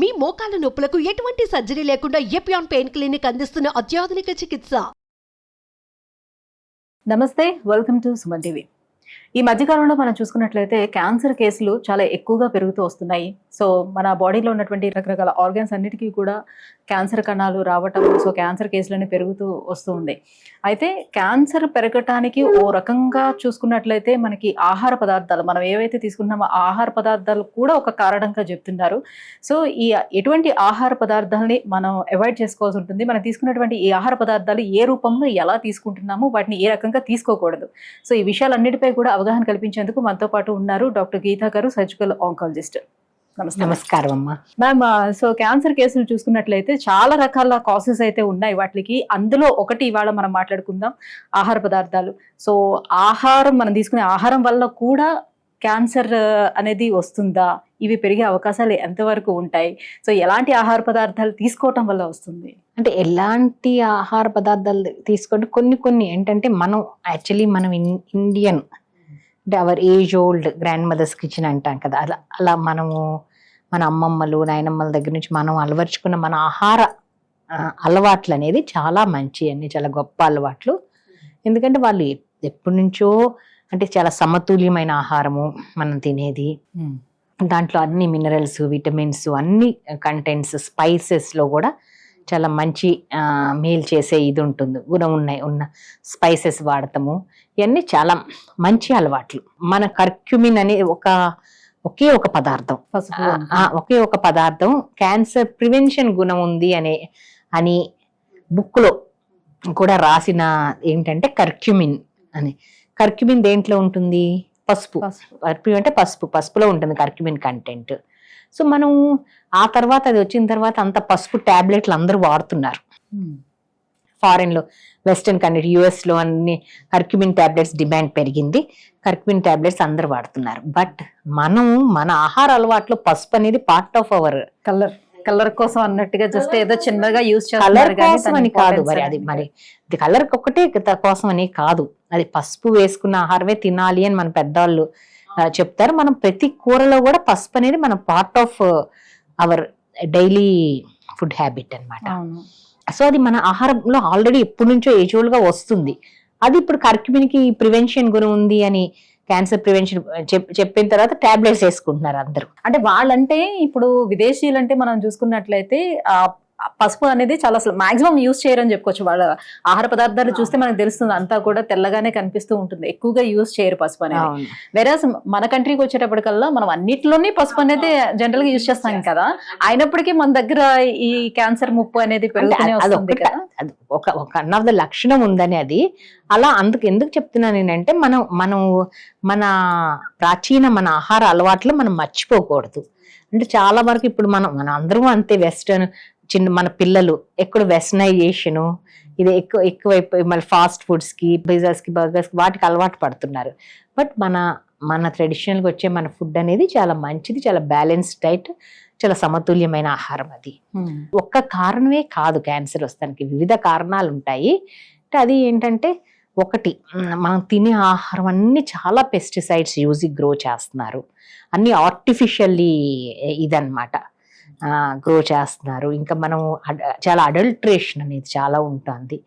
మీ మోకాల నొప్పులకు ఎటువంటి సర్జరీ లేకుండా ఎపియాన్ పెయిన్ క్లినిక్ అందిస్తున్న అత్యాధునిక చికిత్స. నమస్తే వెల్కమ్ టు సుమన్ టీవీ. ఈ మధ్యకాలంలో మనం చూసుకున్నట్లయితే క్యాన్సర్ కేసులు చాలా ఎక్కువగా పెరుగుతూ వస్తున్నాయి. సో మన బాడీలో ఉన్నటువంటి రకరకాల ఆర్గాన్స్ అన్నిటికీ కూడా క్యాన్సర్ కణాలు రావటం సో క్యాన్సర్ కేసులన్నీ పెరుగుతూ వస్తూ ఉంది. అయితే క్యాన్సర్ పెరగటానికి ఓ రకంగా చూసుకున్నట్లయితే మనకి ఆహార పదార్థాలు మనం ఏవైతే తీసుకుంటున్నామో ఆహార పదార్థాలు కూడా ఒక కారణంగా చెప్తున్నారు. సో ఈ ఎటువంటి ఆహార పదార్థాలని మనం అవాయిడ్ చేసుకోవాల్సి ఉంటుంది. మనం తీసుకున్నటువంటి ఈ ఆహార పదార్థాలు ఏ రూపంలో ఎలా తీసుకుంటున్నామో వాటిని ఏ రకంగా తీసుకోకూడదు. సో ఈ విషయాలన్నిటిపై కూడా అవగాహన కల్పించేందుకు మనతో పాటు ఉన్నారు డాక్టర్ గీతా గారు సర్జికల్ ఆంకాలజిస్ట్. నమస్కారం. అమ్మా మ్యామ్ సో క్యాన్సర్ కేసులు చూసుకున్నట్లయితే చాలా రకాల కాసెస్ అయితే ఉన్నాయి. వాటికి అందులో ఒకటి ఇవాళ మనం మాట్లాడుకుందాం. ఆహార పదార్థాలు. సో ఆహారం మనం తీసుకునే ఆహారం వల్ల కూడా క్యాన్సర్ అనేది వస్తుందా? ఇవి పెరిగే అవకాశాలు ఎంతవరకు ఉంటాయి? సో ఎలాంటి ఆహార పదార్థాలు తీసుకోవటం వల్ల వస్తుంది? అంటే ఎలాంటి ఆహార పదార్థాలు తీసుకుంటే కొన్ని కొన్ని ఏంటంటే మనం యాక్చువల్లీ మనం ఇండియన్ అంటే our age old grandmothers kitchen అంటాం కదా. అలా అలా మనము మన అమ్మమ్మలు నాయనమ్మల దగ్గర నుంచి మనం అలవర్చుకున్న మన ఆహార అలవాట్లు అనేది చాలా మంచి అన్ని చాలా గొప్ప అలవాట్లు. ఎందుకంటే వాళ్ళు ఎప్- ఎప్పటి నుంచో అంటే చాలా సమతుల్యమైన ఆహారము మనం తినేది. దాంట్లో అన్ని మినరల్స్ విటమిన్స్ అన్ని కంటెంట్స్ స్పైసెస్లో కూడా చాలా మంచి మేలు చేసే ఇది ఉంటుంది. గుణం ఉన్నాయి ఉన్న స్పైసెస్ వాడతాము. ఇవన్నీ చాలా మంచి అలవాట్లు. మన కర్క్యుమిన్ అనే ఒక ఒకే ఒక పదార్థం. ఒకే ఒక పదార్థం. క్యాన్సర్ ప్రివెన్షన్ గుణం ఉంది అనే అని బుక్లో కూడా రాసిన ఏంటంటే కర్క్యుమిన్ అని. కర్క్యుమిన్ దేంట్లో ఉంటుంది? పసుపు. పసుపు. అంటే పసుపు. పసుపులో ఉంటుంది కర్క్యూమిన్ కంటెంట్ సో మనం ఆ తర్వాత అది వచ్చిన తర్వాత అంత పసుపు టాబ్లెట్లు అందరూ వాడుతున్నారు. ఫారెన్లో వెస్టర్న్ కంట్రీ యుఎస్లో అన్ని కర్క్యూమిన్ టాబ్లెట్స్ డిమాండ్ పెరిగింది. కర్క్యూమిన్ టాబ్లెట్స్ అందరూ వాడుతున్నారు. బట్ మనం మన ఆహార అలవాట్లో పసుపు అనేది part of our colour colour కోసం అన్నట్టుగా జస్ట్ ఏదో చిన్నగా యూజ్ కలర్ కోసం అని కాదు మరి అది మరి ఇది కలర్ ఒక్కటే కోసం అని కాదు. అది పసుపు వేసుకున్న ఆహారమే తినాలి అని మన పెద్దవాళ్ళు చెప్తారు. మనం ప్రతి కూరలో కూడా పసుపు అనేది మన part of our daily food habit అన్నమాట. అవును. సో అది మన ఆహారంలో ఆల్రెడీ ఎప్పటి నుంచో ఏజువల్గా వస్తుంది. అది ఇప్పుడు కర్క్యూమిన్కి ప్రివెన్షన్ గుణం ఉంది అని క్యాన్సర్ ప్రివెన్షన్ చెప్పిన తర్వాత టాబ్లెట్స్ వేసుకుంటున్నారు అందరూ. అంటే వాళ్ళంటే ఇప్పుడు విదేశీయులు అంటే మనం చూసుకున్నట్లయితే పసుపు అనేది చాలా అసలు మాక్సిమం యూజ్ చేయరని చెప్పుకోవచ్చు. వాళ్ళ ఆహార పదార్థాలు చూస్తే మనకు తెలుస్తుంది అంతా కూడా తెల్లగానే కనిపిస్తూ ఉంటుంది. ఎక్కువగా యూజ్ చేయరు పసుపు అనేది. వెరాజ్ మన కంట్రీకి వచ్చేటప్పటికల్లా మనం అన్నిటిలోనే పసుపు అనేది జనరల్గా యూజ్ చేస్తాం కదా. అయినప్పటికీ మన దగ్గర ఈ క్యాన్సర్ ముప్పు అనేది పెరుగుతూనే వస్తుంది కదా. ఒక వన్ ఆఫ్ ద లక్షణం ఉందని అది. అలా అందుకు ఎందుకు చెప్తున్నాను నేనంటే మనం మనం మన ప్రాచీన మన ఆహార అలవాట్లు మనం మర్చిపోకూడదు. అంటే చాలా వరకు ఇప్పుడు మనం మన అందరం అంతే వెస్టర్న్ చిన్న మన పిల్లలు ఎక్కడ వెస్టర్నైజేషను ఇది ఎక్కువ ఎక్కువైపోయి మళ్ళీ ఫాస్ట్ ఫుడ్స్కి పిజ్జాస్కి బర్గర్స్కి వాటికి అలవాటు పడుతున్నారు. బట్ మన మన traditional గా వచ్చే మన ఫుడ్ అనేది చాలా మంచిది చాలా బ్యాలెన్స్డ్ డైట్ చాలా సమతుల్యమైన ఆహారం అది. ఒక్క కారణమే కాదు క్యాన్సర్ వస్తానికి వివిధ కారణాలు ఉంటాయి అది ఏంటంటే ఒకటి మనం తినే ఆహారం అన్ని చాలా పెస్టిసైడ్స్ యూజ్ గ్రో చేస్తున్నారు. అన్ని ఆర్టిఫిషియల్లీ ఇదన్నమాట. గ్రో చేస్తున్నారు. ఇంకా మనం చాలా అడల్ట్రేషన్ అనేది చాలా ఉంటుంది.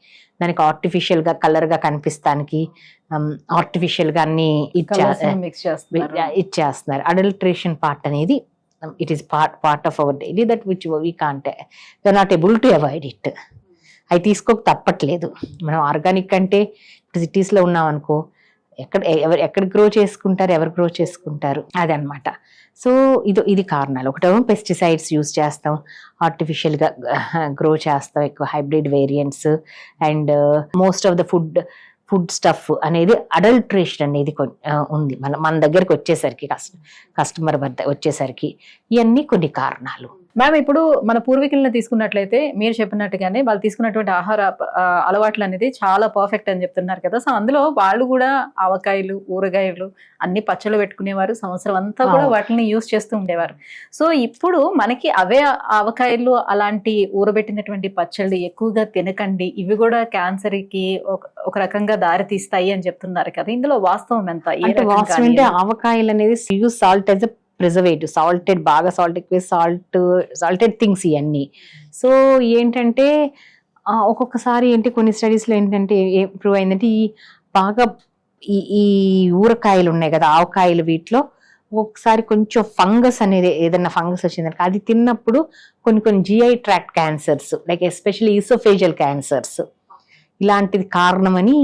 దానికి ఆర్టిఫిషియల్గా కలర్గా కనిపిస్తానికి ఆర్టిఫిషియల్గా అన్ని. ఇచ్చేస్తున్నారు అడల్ట్రేషన్ పార్ట్ అనేది it is part part of our daily that which we can't you're not able to avoid it అవి తీసుకోక తప్పట్లేదు. మనం ఆర్గానిక్ అంటే సిటీస్లో ఉన్నాం అనుకో ఎక్కడ ఎవరు ఎక్కడ గ్రో చేసుకుంటారు ఎవరు గ్రో చేసుకుంటారు. అదనమాట సో ఇది ఇది కారణాలు. ఒకటేమో పెస్టిసైడ్స్ యూస్ చేస్తాం. ఆర్టిఫిషియల్గా గ్రో చేస్తాం. ఎక్కువ hybrid variants and most of the food food stuff అనేది అడల్ట్రేషన్ అనేది కొన్- ఉంది. మన మన దగ్గరికి వచ్చేసరికి కస్టమర్ వద్ద వచ్చేసరికి ఇవన్నీ కొన్ని కారణాలు. మ్యామ్ ఇప్పుడు మన పూర్వీకులను తీసుకున్నట్లయితే మీరు చెప్పినట్టుగానే వాళ్ళు తీసుకున్నటువంటి ఆహార అలవాట్లు అనేది చాలా పర్ఫెక్ట్ అని చెప్తున్నారు కదా. సో అందులో వాళ్ళు కూడా ఆవకాయలు ఊరగాయలు అన్ని పచ్చళ్ళు పెట్టుకునేవారు. సంవత్సరం అంతా కూడా. వాటిని యూస్ చేస్తూ ఉండేవారు. సో ఇప్పుడు మనకి అవే ఆవకాయలు అలాంటి ఊరబెట్టినటువంటి పచ్చళ్ళు ఎక్కువగా తినకండి. ఇవి కూడా క్యాన్సర్కి ఒక రకంగా దారి తీస్తాయి అని చెప్తున్నారు కదా. ఇందులో వాస్తవం ఎంత? వాస్తవం? అంటే ఆవకాయలు అనేది సాల్ట్ యాజ్ ప్రిజర్వేటివ్ సాల్టెడ్ బాగా సాల్ట్ ఎక్కువ సాల్ట్ సాల్టెడ్ థింగ్స్ ఇవన్నీ సో ఏంటంటే ఒక్కొక్కసారి ఏంటి కొన్ని స్టడీస్లో ఏంటంటే ప్రూవ్ అయిందంటే ఈ బాగా ఈ ఈ ఊరకాయలు ఉన్నాయి కదా ఆవకాయలు వీటిలో ఒకసారి కొంచెం ఫంగస్ అనేది ఏదైనా ఫంగస్ వచ్చిందంటే అది తిన్నప్పుడు కొన్ని కొన్ని GI tract cancers like especially oesophageal cancers ఇలాంటిది కారణమని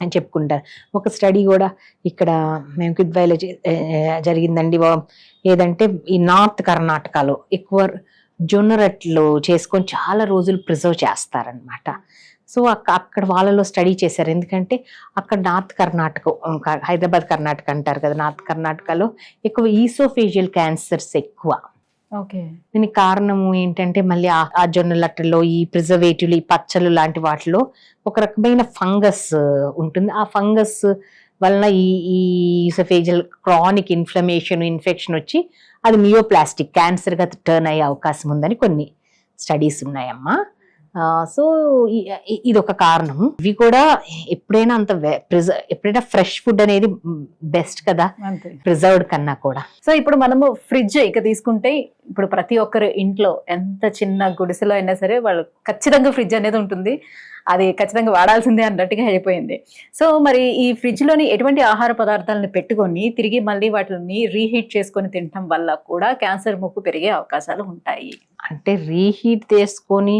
అని చెప్పుకుంటారు. ఒక స్టడీ కూడా ఇక్కడ మేము కిద్వాయిలో జరిగిందండి. వా- ఏదంటే ఈ నార్త్ కర్ణాటకలో ఎక్కువ జొన్న రొట్టెలు చేసుకొని చాలా రోజులు ప్రిజర్వ్ చేస్తారనమాట సో అక్క అక్కడ వాళ్ళలో స్టడీ చేశారు. ఎందుకంటే అక్కడ నార్త్ కర్ణాటక హైదరాబాద్ కర్ణాటక అంటారు కదా నార్త్ కర్ణాటకలో ఎక్కువ ఈసోఫేజియల్ క్యాన్సర్స్ ఎక్కువ. దీనికి కారణము ఏంటంటే మళ్ళీ ఆ- జొన్న లట్టలో ఈ ప్రిజర్వేటివ్లు ఈ పచ్చలు లాంటి వాటిలో ఒక రకమైన ఫంగస్ ఉంటుంది. ఆ ఫంగస్ వలన ఈ ఈ ఈసోఫేజియల్ క్రానిక్ ఇన్ఫ్లమేషన్ ఇన్ఫెక్షన్ వచ్చి అది మియోప్లాస్టిక్ క్యాన్సర్గా టర్న్ అయ్యే అవకాశం ఉందని కొన్ని స్టడీస్ ఉన్నాయమ్మా. సో ఇది ఒక కారణం. ఇవి కూడా ఎప్పుడైనా అంత ఎప్పుడైనా ఫ్రెష్ ఫుడ్ అనేది బెస్ట్ కదా? ప్రిజర్వ్డ్ కన్నా కూడా. సో ఇప్పుడు మనము ఫ్రిడ్జ్ ఇక తీసుకుంటే ఇప్పుడు ప్రతి ఒక్కరు ఇంట్లో ఎంత చిన్న గుడిసెలో అయినా సరే వాళ్ళు ఖచ్చితంగా ఫ్రిడ్జ్ అనేది ఉంటుంది. అది ఖచ్చితంగా వాడాల్సిందే అన్నట్టుగా అయిపోయింది. సో మరి ఈ ఫ్రిడ్జ్లోని ఎటువంటి ఆహార పదార్థాలను పెట్టుకొని తిరిగి మళ్ళీ వాటిని రీహీట్ చేసుకొని తినటం వల్ల కూడా క్యాన్సర్ ముప్పు పెరిగే అవకాశాలు ఉంటాయి. అంటే రీహీట్ చేసుకొని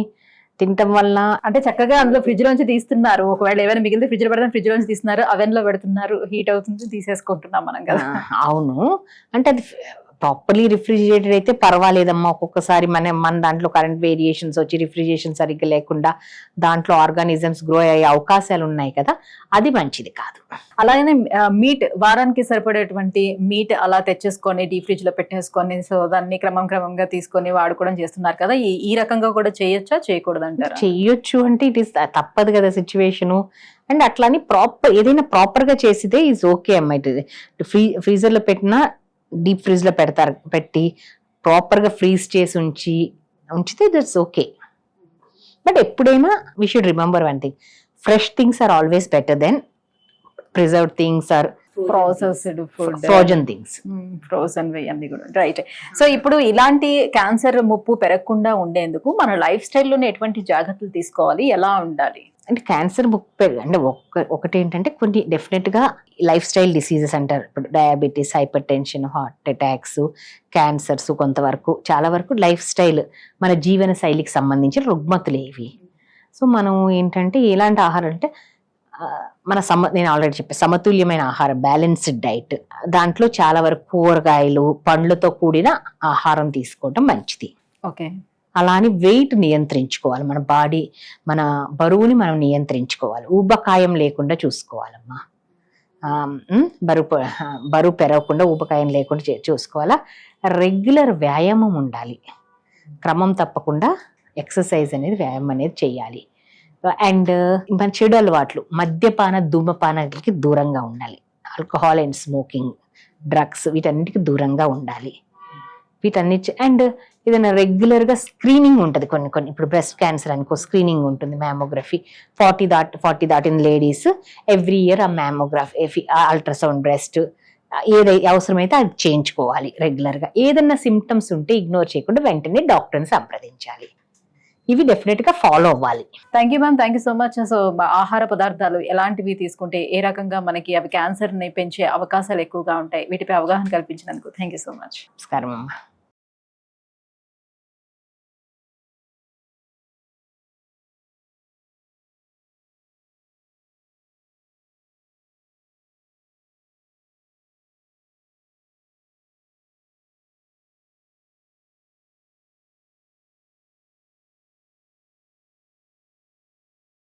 తినటం వల్ల అంటే చక్కగా అందులో ఫ్రిడ్జ్ లోంచి తీస్తున్నారు. ఒకవేళ ఏమైనా మిగిలితే ఫ్రిడ్జ్లో పెడతాం ఫ్రిడ్జ్ లోంచి తీస్తున్నారు. అవెన్లో పెడుతున్నారు. హీట్ అవుతుంది తీసేసుకుంటున్నాం మనం కదా. అవును. అంటే అది ప్రాపర్లీ రిఫ్రిజిరేటెడ్ అయితే పర్వాలేదమ్మా. ఒక్కొక్కసారి మన మన దాంట్లో కరెంట్ వేరియేషన్స్ వచ్చి రిఫ్రిజిరేషన్ సరిగ్గా లేకుండా దాంట్లో ఆర్గానిజమ్స్ గ్రో అయ్యే అవకాశాలు ఉన్నాయి కదా. అది మంచిది కాదు. అలాగనే మీట్ వారానికి సరిపడేటువంటి మీట్ అలా తెచ్చేసుకొని డీ ఫ్రిడ్జ్లో పెట్టేసుకొని సో దాన్ని క్రమం క్రమంగా తీసుకొని వాడుకోవడం చేస్తున్నారు కదా. ఈ రకంగా కూడా చేయొచ్చా? చేయకూడదు అంటారా చెయ్యొచ్చు అంటే ఇట్ ఇస్ తప్పదు కదా సిచ్యువేషను అండ్ అట్లాని ప్రాపర్ ఏదైనా ప్రాపర్గా చేసితే ఈజ్ ఓకే అమ్మా. ఇట్ ఫ్రీ ఫ్రీజర్లో పెట్టినా డీప్ ఫ్రీజ్లో పెడతారు పెట్టి ప్రాపర్గా ఫ్రీజ్ చేసి ఉంచి ఉంచితే దట్స్ ఓకే. బట్ ఎప్పుడైనా we should remember one thing. Fresh things are always better then preserve things are processed food frozen things frozen అన్ని కూడా. రైట్ సో ఇప్పుడు ఇలాంటి క్యాన్సర్ ముప్పు పెరగకుండా ఉండేందుకు మన లైఫ్ స్టైల్లోనే ఎటువంటి జాగ్రత్తలు తీసుకోవాలి? ఎలా ఉండాలి? అంటే క్యాన్సర్ బుక్ అంటే ఒక్క ఒకటి ఏంటంటే కొన్ని డెఫినెట్గా లైఫ్ స్టైల్ డిసీజెస్ అంటారు. ఇప్పుడు diabetes hypertension heart attacks cancers కొంతవరకు చాలా వరకు లైఫ్ స్టైల్ మన జీవన శైలికి సంబంధించిన రుగ్మతులు ఇవి సో మనం ఏంటంటే ఎలాంటి ఆహారం అంటే మన సమ నేను ఆల్రెడీ చెప్పాను సమతుల్యమైన ఆహారం బ్యాలెన్స్డ్ డైట్ దాంట్లో చాలా వరకు కూరగాయలు పండ్లతో కూడిన ఆహారం తీసుకోవడం మంచిది. ఓకే. అలా అని వెయిట్ నియంత్రించుకోవాలి. మన బాడీ మన బరువుని మనం నియంత్రించుకోవాలి. ఊబకాయం లేకుండా చూసుకోవాలమ్మా. బరువు బరువు పెరగకుండా ఊబకాయం లేకుండా చే- చూసుకోవాలా? రెగ్యులర్ వ్యాయామం ఉండాలి. క్రమం తప్పకుండా ఎక్సర్సైజ్ అనేది వ్యాయామం అనేది చేయాలి. అండ్ మన చెడు అలవాట్లు మద్యపాన ధూమపానాలకి దూరంగా ఉండాలి. ఆల్కహాల్ అండ్ స్మోకింగ్ డ్రగ్స్ వీటన్నిటికి దూరంగా ఉండాలి. వీటన్నిటి అండ్ ఏదైనా రెగ్యులర్గా స్క్రీనింగ్ ఉంటుంది కొన్ని కొన్ని. ఇప్పుడు బ్రెస్ట్ క్యాన్సర్ అనుకో స్క్రీనింగ్ ఉంటుంది మ్యామోగ్రఫీ ఫార్టీ దాట్ ఫార్టీ దాటిన లేడీస్ ఎవ్రీ ఇయర్ ఆ మ్యామోగ్రఫీ అల్ట్రాసౌండ్ బ్రెస్ట్ ఏదై అవసరమైతే అది చేయించుకోవాలి రెగ్యులర్గా. ఏదైనా సిమ్టమ్స్ ఉంటే ఇగ్నోర్ చేయకుండా వెంటనే డాక్టర్ని సంప్రదించాలి. ఇవి డెఫినెట్గా ఫాలో అవ్వాలి. Thank you ma'am thank you so much so ఆహార పదార్థాలు ఎలాంటివి తీసుకుంటే ఏ రకంగా మనకి అవి క్యాన్సర్ని పెంచే అవకాశాలు ఎక్కువగా ఉంటాయి వీటిపై అవగాహన కల్పించినందుకు థ్యాంక్ యూ సో మచ్ నమస్కారం అమ్మా.